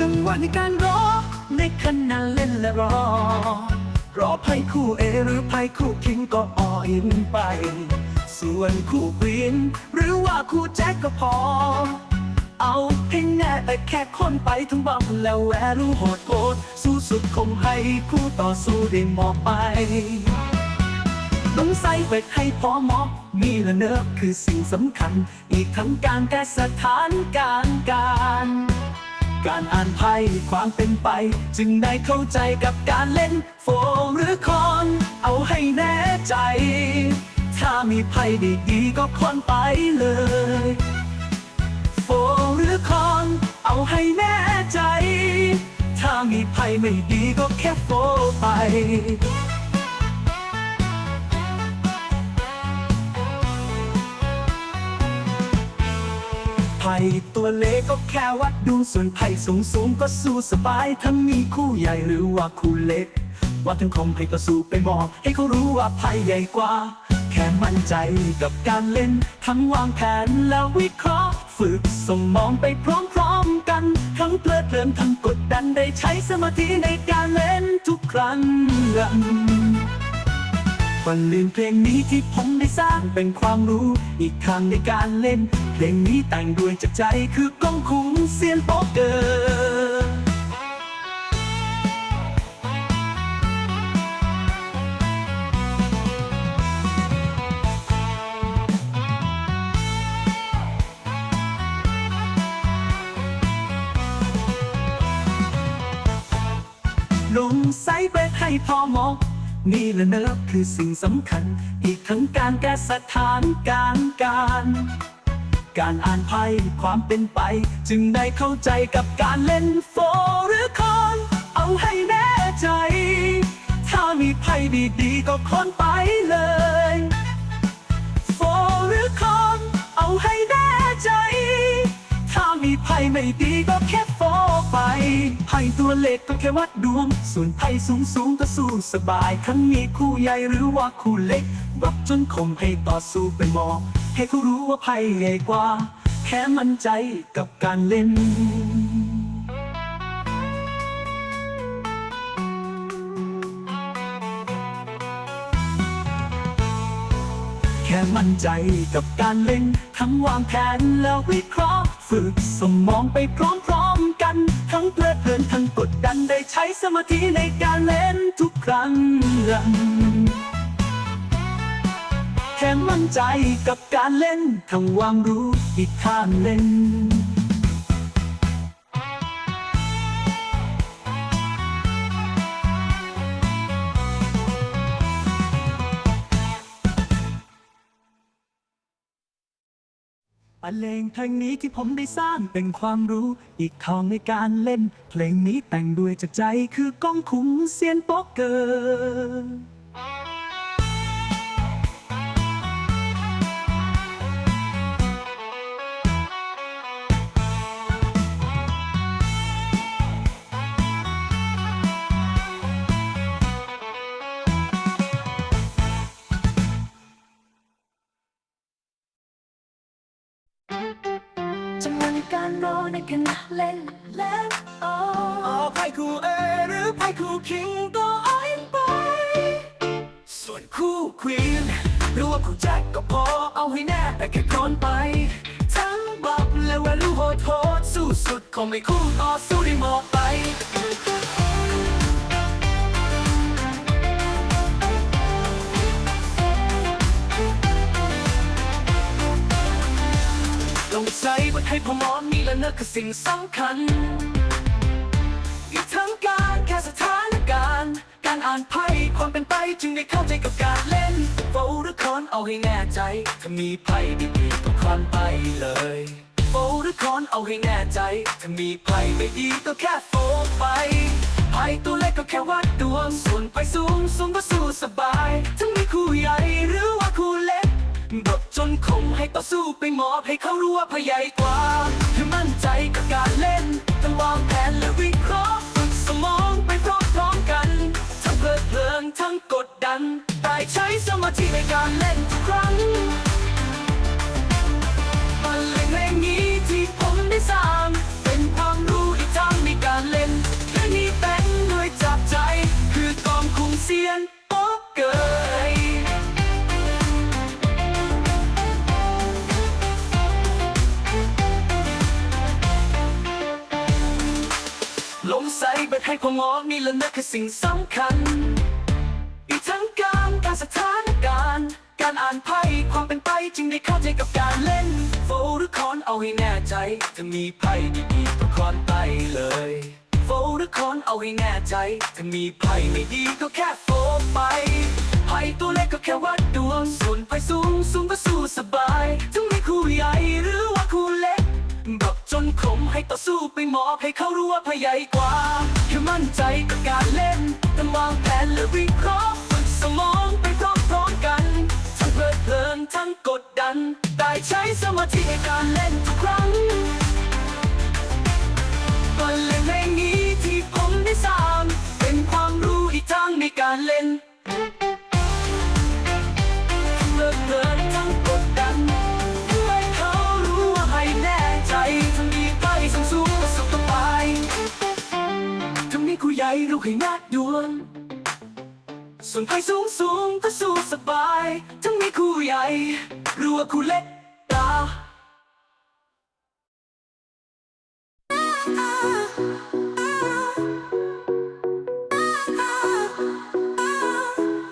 จังหวะในการรอในขณะเล่นและรอรอไพ่คู่เอหรือไพ่คู่คิงก็ออินไป ส่วนคู่ควีนหรือว่าคู่แจ็คก็พอ เอาให้แน่แต่แค่คนไปทั้งบังแล้วแวรู้โหดโหดสู้สุดคงให้คู่ต่อสู้ได้หมอบไปต้องใส่เวทให้พอเหมาะมีละเนิบคือสิ่งสำคัญ อีกทั้งการแก้สถานการณ์การ การอ่านไพ่ความเป็นไป จึงได้เข้าใจกับการเล่น โฟร์หรือคอน เอาให้แน่ใจ ถ้ามีไพ่ดีๆก็คอนไปเลย โฟร์หรือคอน เอาให้แน่ใจ ถ้ามีไพ่ไม่ดีก็แค่โฟไป ไผ่ตัวเล็กก็แค่วัดดูส่วนไผ่สูงสูงก็สู้สบาย ทั้งมีคู่ใหญ่หรือว่าคู่เล็ก ว่าทั้งคมให้ก็สู้ไปมอง ให้เขารู้ว่าไผ่ใหญ่กว่า แค่มั่นใจกับการเล่น ทั้งวางแผนแล้ววิเคราะห์ ฝึกสมองไปพร้อมๆกัน ทั้งเพลิดเพลินทั้งกดดันได้ใช้สมาธิในการเล่นทุกครั้ง วันลืมเพลงนี้ที่ผมได้สร้างเป็นความรู้ อีกทางในการเล่น เพลงนี้แต่งด้วยจากใจคือก้องคุ้งเซียนโป๊กเกอร์ลงไซเบรให้พอเหมอก นี่แหละเนิบคือสิ่งสำคัญ อีกทั้งการแก้สถานการณ์การ การอ่านไพ่ความเป็นไป จึงได้เข้าใจกับการเล่นโฟร์หรือคอน เอาให้แน่ใจ ถ้ามีไพ่ดีๆ ก็คอนไปเลยโฟร์หรือคอน เอาให้แน่ใจ มีไพ่ไม่ดีก็แค่ฟอไปไพ่ตัวเล็กก็แค่วัดดวง ส่วนไพ่สูงสูงก็สู้สบาย ครั้งมีคู่ใหญ่หรือว่าคู่เล็กบับจนคมให้ต่อสู้ไปมอง ให้เขารู้ว่าไพ่ใหญ่กว่า แค่มั่นใจกับการเล่น มั่นใจกับการเล่น ทั้งวางแผนแล้ววิเคราะห์ ฝึกสมองไปพร้อมๆกัน ทั้งเพลิดเพลินทั้งกดดันได้ใช้สมาธิในการเล่นทุกครั้งแค่มั่นใจกับการเล่นทั้งวางรู้อีกทางเล่น รรเลงเพลงนี้ที่ผมได้สร้างเป็นความรู้ อีกทองในการเล่น เพลงนี้แต่งด้วยจากใจคือก้องคุ้มเซียนโป๊กเกอร์ กันเล่นเล่นโออเอาไพ่คู่เอหรือไพ่คู่คิงก็อ้อยไป ส่วนคู่ควีนหรือว่าคู่แจ็คก็พอเอาให้แน่แต่แค่คอนไป ทั้งบับและแวลูโหดโหดสู้สุดคงไม่คู่ต่อสู้ได้หมอไป งใจว่าให้พอมอนมีและเนื้อคือสิ่งสำคัญ อีกทั้งการแค่สถานการณ์ การอ่านไพ่ความเป็นไปจึงได้เข้าใจกับการเล่นโฟหรือคอนเอาให้แน่ใจ ถ้ามีไพ่ดีๆก็คอนไปเลยโฟหรือคอนเอาให้แน่ใจ ถ้ามีไพ่ไม่ดีก็แค่โฟไปไพ่ตัวเล็กก็แค่วัดดวงส่วนไพ่สูงสูงก็สู้สบาย ทั้งมีคู่ใหญ่หรือว่า บทจนคงให้ต่อสู้ไปมอบให้เขารู้ว่าพยใหญ่กว่าให้มั่นใจกับการเล่นต้องวางแผนและวิเคราะห์ฝึกสมองไปพร้อมๆกันทั้งเพลิดเพลินทั้งกดดันได้ใช้สมาธิในการเล่นทุกครั้งบรรเลงเพลงนี้ที่ผมได้สร้าง ให้พอมองนี่แหละนะคือสิ่งสำคัญ อีกทั้งการการสถานการณ์ การอ่านไพ่ความเป็นไปจึงได้เข้าใจกับการเล่น โฟหรือคอนเอาให้แน่ใจ ถ้ามีไพ่ดีๆก็คอนไปเลย โฟหรือคอนเอาให้แน่ใจ ถ้ามีไพ่ไม่ดีก็แค่โฟไปไพ่ตัวเล็กก็แค่วัดดวงส่วนไพ่สูงสูงก็สู้สบายถึงมีคู่ใหญ่หรือ ให้ต่อสู้ไปมอบให้เขารู้ว่าพยใหญ่กว่าแค่มั่นใจกับการเล่นต้องวางแผนและวิเคราะห์ฝึกสมองไปพร้อมๆกัน ทั้งเพลิดเพลินทั้งกดดัน ได้ใช้สมาธิในการเล่นทุกครั้งบรรเลงเพลงนี้ที่ผมได้สร้างเป็นความรู้อีกทางในการเล่น ทั้งนี้กูใหญ่รู้ให้นัดดวงส่วนไพ่สูงสูงก็สู้สบาย ทั้งนี้คู่ใหญ่รู้ว่าคู่เล็กตา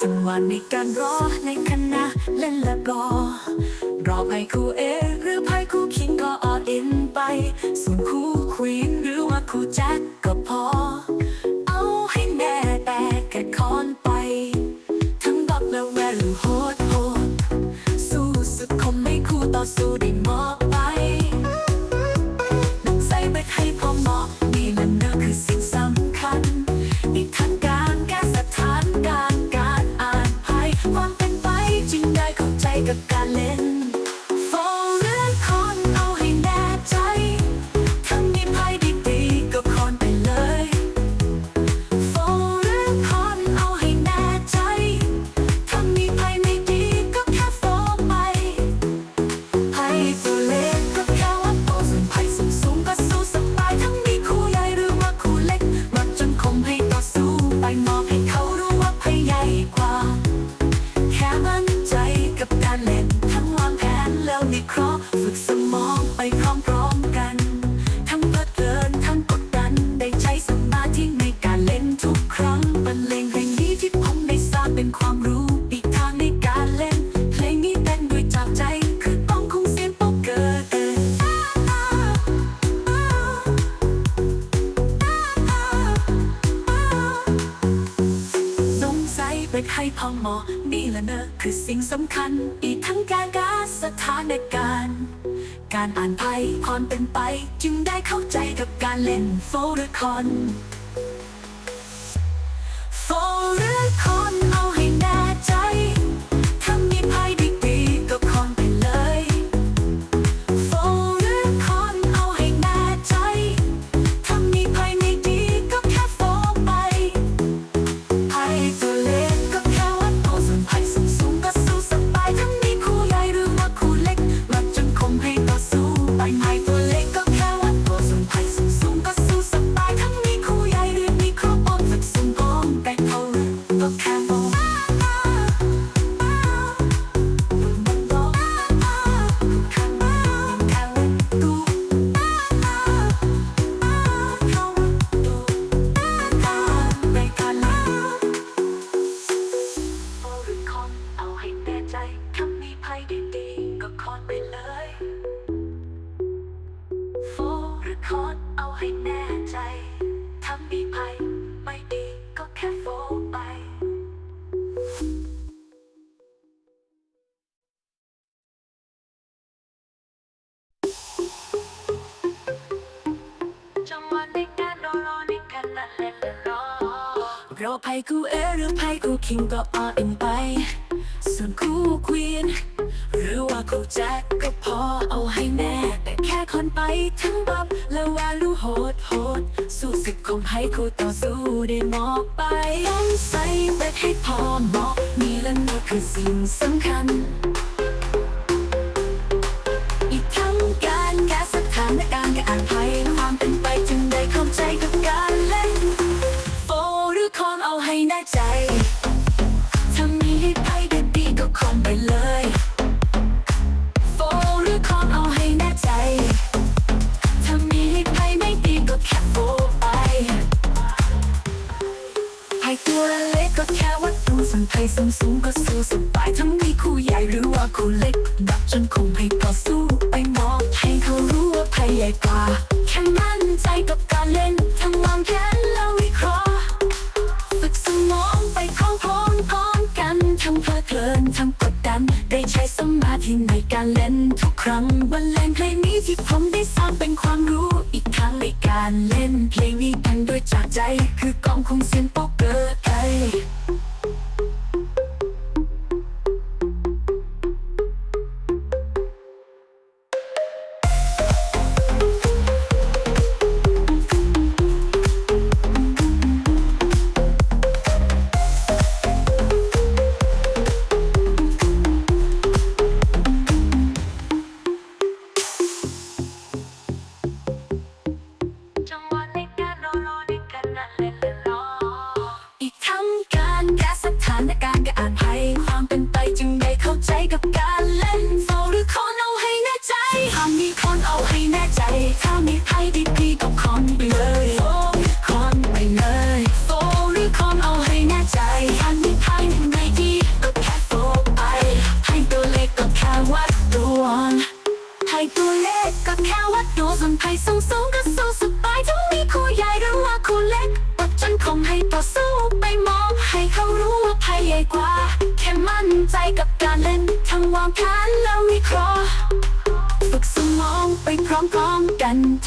จังหวะในการรอในคณะเล่นและก็รอไพ่คู่เอหรือไพ่คู่คิงก็ออดอินไปส่วนคู่ควีนหรือว่า คู่จักก็พอ เอาให้แน่แต่แค่คอนไป ทั้งบอกแล้วแวร์หรือโหด สัยไปให้พอหมอนี่แหละเนอะคือสิ่งสำคัญ อีกทั้งการกาสถานการณ์ การอ่านไพ่ความเป็นไป จึงได้เข้าใจกับการเล่นโฟร์คอนโฟร์คอนเอาให้แน่ใจ อนเอาให้แน่ใจถ้ามีไพ่ไม่ดีก็แค่โฟไปจังหวะในการรอรอในการละเล่นละรอรอไพ่คู่เอหรือไพ่คู่คิงก็ออดอินไป ส่วนคู่ควีน หรือว่าคู่แจ็คก็พอเอาให้แน่แต่แค่คนไปทั้งบับและวาลูโหดโหดสู้ศึกคงให้คู่ต่อสู้ได้มอบไปต้องใส่เบ็ดให้พอเหมาะนี่และนี่คือสิ่งสำคัญ อีกทั้งการแก้สถานการณ์การอ่านไพ่ความ สู้สบายทั้งมีคู่ใหญ่หรือว่าคู่เล็ก ดับจนคงให้ต่อสู้ไปมอบให้เขารู้ว่าภัยใหญ่กว่าแค่มั่นใจกับการเล่นทั้งวางแผนแล้ววิเคราะห์ฝึกสมองไปพร้อมพร้อมกันทั้งเพลิดเพลินทั้งกดดัน ได้ใช้สมาธิในการเล่นทุกครั้งบรรเลงเพลงนี้ที่ผมได้สร้างเป็นความรู้อีกทางในการเล่นเพลงนี้กันด้วยจากใจคือกองคงเสียนโป๊กเกอร์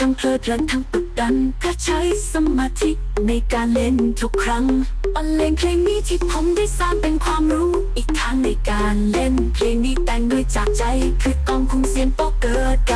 ทั้งเพลิดเพลินทั้งกดดันก็ใช้สมาธิในการเล่นทุกครั้งบรรเลงเพลงนี้ที่ผมได้สร้างเป็นความรู้อีกทางในการเล่น เพลงนี้แต่งด้วยจากใจ คือกองคุงเสียนโป๊กเกิดไก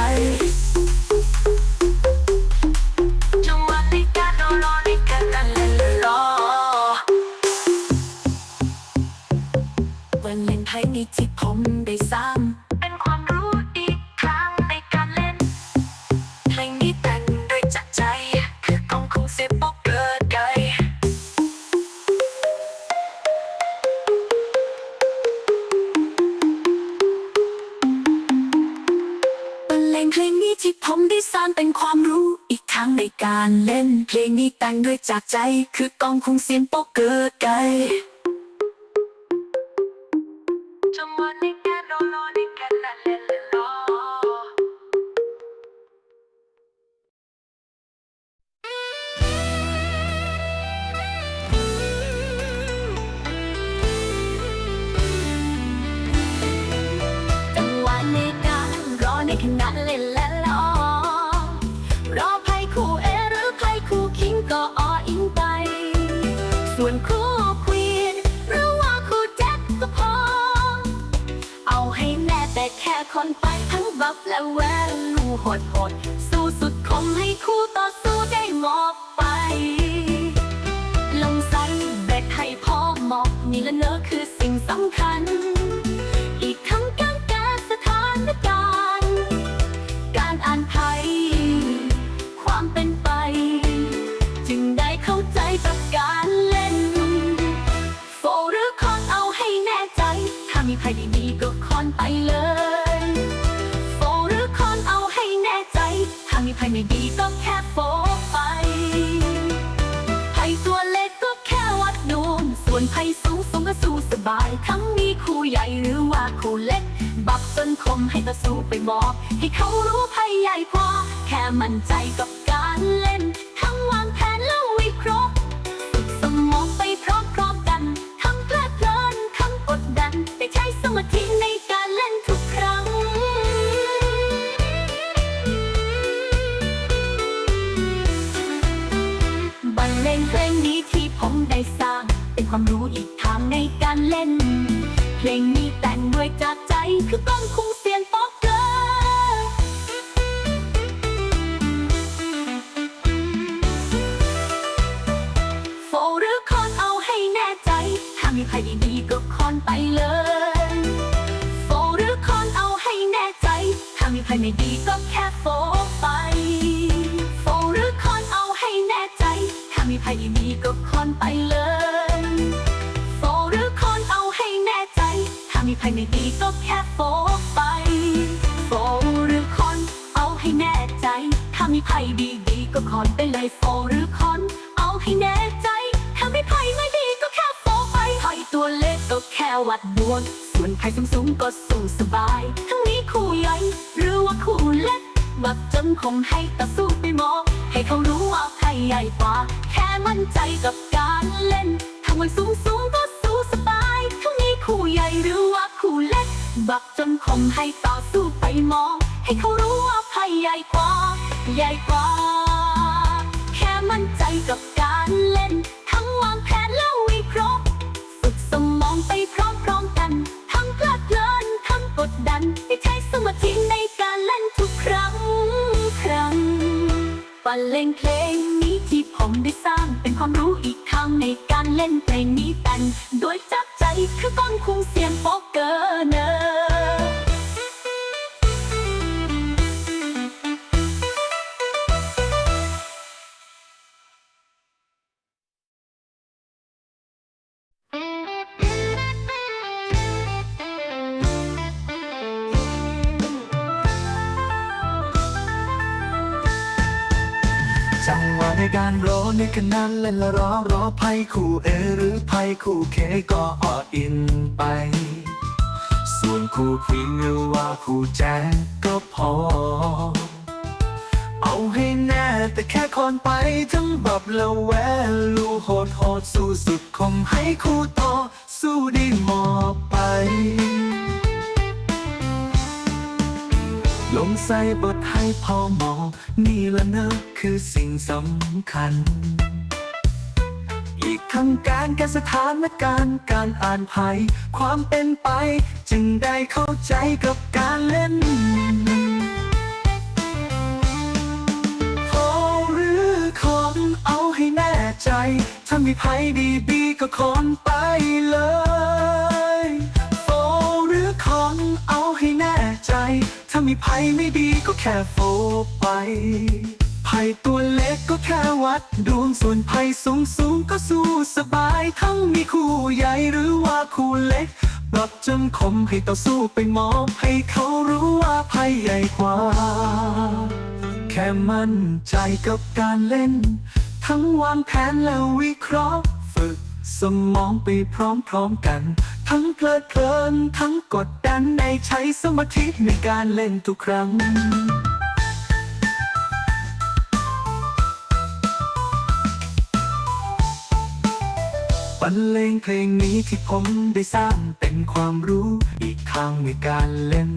งเพลงนี้ที่ผมได้สร้างเป็นความรู้อีกทางในการเล่น เพลงนี้แต่งด้วยจากใจ คือกองคุงเสียงโป๊กเกิดไกจังหวะนี้ ส่วนคู่ควีนหรือว่าคู่แจ็คก็พอ เอาให้แน่แต่แค่คนไปทั้งบัฟและแวลูโหดหดสู้สุดคมให้คู่ต่อสู้ได้หมอบไป ลงสันเบ็ดให้พ่อหมอบนี่ละเนอคือสิ่งสำคัญ ถ้ามีไพ่ดีๆก็คอนไปเลยโฟหรือคอนเอาให้แน่ใจ ถ้ามีไพ่ไม่ดีก็แค่โฟไปไพ่ตัวเล็กก็แค่วัดดวงส่วนไพ่สูงสูงก็สู้สบาย ทั้งมีคู่ใหญ่หรือว่าคู่เล็ก บับจนคมให้ต่อสู้ไปบอก ให้เขารู้ไพ่ใหญ่กว่าแค่มั่นใจกับการเล่น ความรู้อีกทางในการเล่น เพลงนี้แต่งด้วยจากใจคือก้องคุงเสียงป๊อกเกอร์โฟหรือคอนเอาให้แน่ใจ ถ้ามีใครดีๆก็คอนไปเลยโฟหรือคอนเอาให้แน่ใจ ถ้ามีใครไม่ดีก็แค่โฟไปโฟหรือคอนเอาให้แน่ใจ ถ้ามีใครดีๆก็คอนไปเลย ถ้ามีใครไม่ดีก็แค่โฟไปโฟหรือคอน เอาให้แน่ใจ ถ้ามีใครดีๆก็คอนไปเลยโฟหรือคอน เอาให้แน่ใจ ถ้ามีใครไม่ดีก็แค่โฟไปไพ่ตัวเล็กก็แค่วัดดวง ส่วนให้สูงๆก็สู้สบาย ทั้งนี้คู่ใหญ่หรือว่าคู่เล็กบักจนคงให้ต่อสู้ไปมอง ให้เขารู้ว่าใครใหญ่กว่า แค่มั่นใจกับการเล่นทั้งวันสูงสูงๆก็สู้สบายทั้งนี้คู่ใหญ่หรือ บักจนคงให้ต่อสู้ไปมอง ให้เขารู้ว่าใครใหญ่กว่า ใหญ่กว่า แค่มั่นใจกับการเล่น ทั้งวางแผนแล้ววิเคราะห์ฝึกสมองไปพร้อมๆกัน ทั้งเพลิดเพลินทั้งกดดันให้ใช้สมาธิในการเล่นทุกครั้งครั้งบรรเลงเพลงนี้ที่ผมได้สร้างเป็นความรู้อีกทางในการเล่นเพลงนี้แต่งโดยใจ คือก้อนคุงเสียงโป๊กเกอร์เนอ ในขณะเล่นและรอรอไพ่คู่เอหรือไพ่คู่เคก็อออินไป ส่วนคู่พิงหรือว่าคู่แจ๊กก็พอ เอาให้แน่แต่แค่คอนไปทั้งแบบและแวลูโหดโหดสู้สุดคงให้คู่ต่อสู้ได้หมอไป งใส่บทให้พอมองนี่ละเนอะคือสิ่งสำคัญ อีกทั้งการแก้สถานการณ์การอ่านไพ่ความเป็นไป จึงได้เข้าใจกับการเล่นโอหรือคอเอาให้แน่ใจถ้ามีไพ่ดีๆก็คอนไปเลย มีไพ่ไม่ดีก็แค่โฟไปไพ่ตัวเล็กก็แค่วัด ดวงส่วนไพ่สูงสูงก็สู้สบาย ทั้งมีคู่ใหญ่หรือว่าคู่เล็กปรับจนคมให้ต่อสู้ไปมอบให้เขารู้ว่าไพ่ใหญ่กว่า แค่มั่นใจกับการเล่น ทั้งวางแผนแล้ววิเคราะห์ ฝึกสมองไปพร้อมๆกัน ทั้งเพลิดเพลินทั้งกดดันในใช้สมาธิในการเล่นทุกครั้ง บรรเลงเพลงนี้ที่ผมได้สร้างเป็นความรู้อีกทางในการเล่น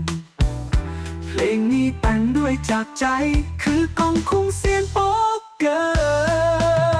เพลงนี้แต่งด้วยจากใจคือกองคุ้งเสียงโป๊กเกอร์